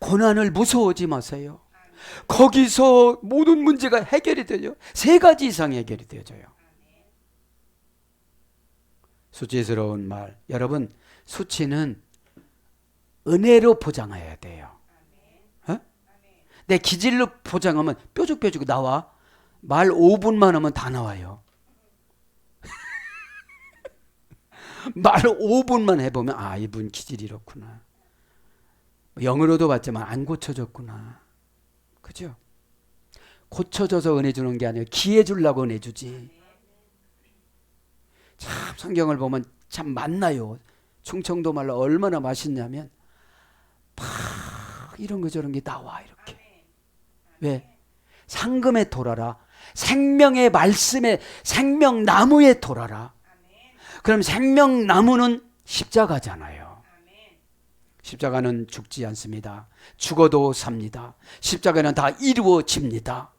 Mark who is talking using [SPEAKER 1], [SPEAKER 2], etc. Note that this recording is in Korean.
[SPEAKER 1] 고난을 무서워하지 마세요. 거기서 모든 문제가 해결이 되죠. 세 가지 이상 해결이 되어져요. 수치스러운 말. 여러분, 수치는 은혜로 포장해야 돼요. 어? 내 기질로 포장하면 뾰족뾰족 나와. 말 5분만 하면 다 나와요. 말 5분만 해보면 아 이분 기질이 이렇구나. 영으로도 봤지만 안 고쳐졌구나. 그죠? 고쳐져서 은혜 주는 게 아니라 기회 주려고 은혜 주지. 참 성경을 보면 참 많나요. 충청도 말로 얼마나 맛있냐면 팍 이런 거 저런 게 나와 이렇게. 왜? 상금에 돌아라. 생명의 말씀에 생명나무에 돌아라. 그럼 생명나무는 십자가잖아요. 십자가는 죽지 않습니다. 죽어도 삽니다. 십자가는 다 이루어집니다.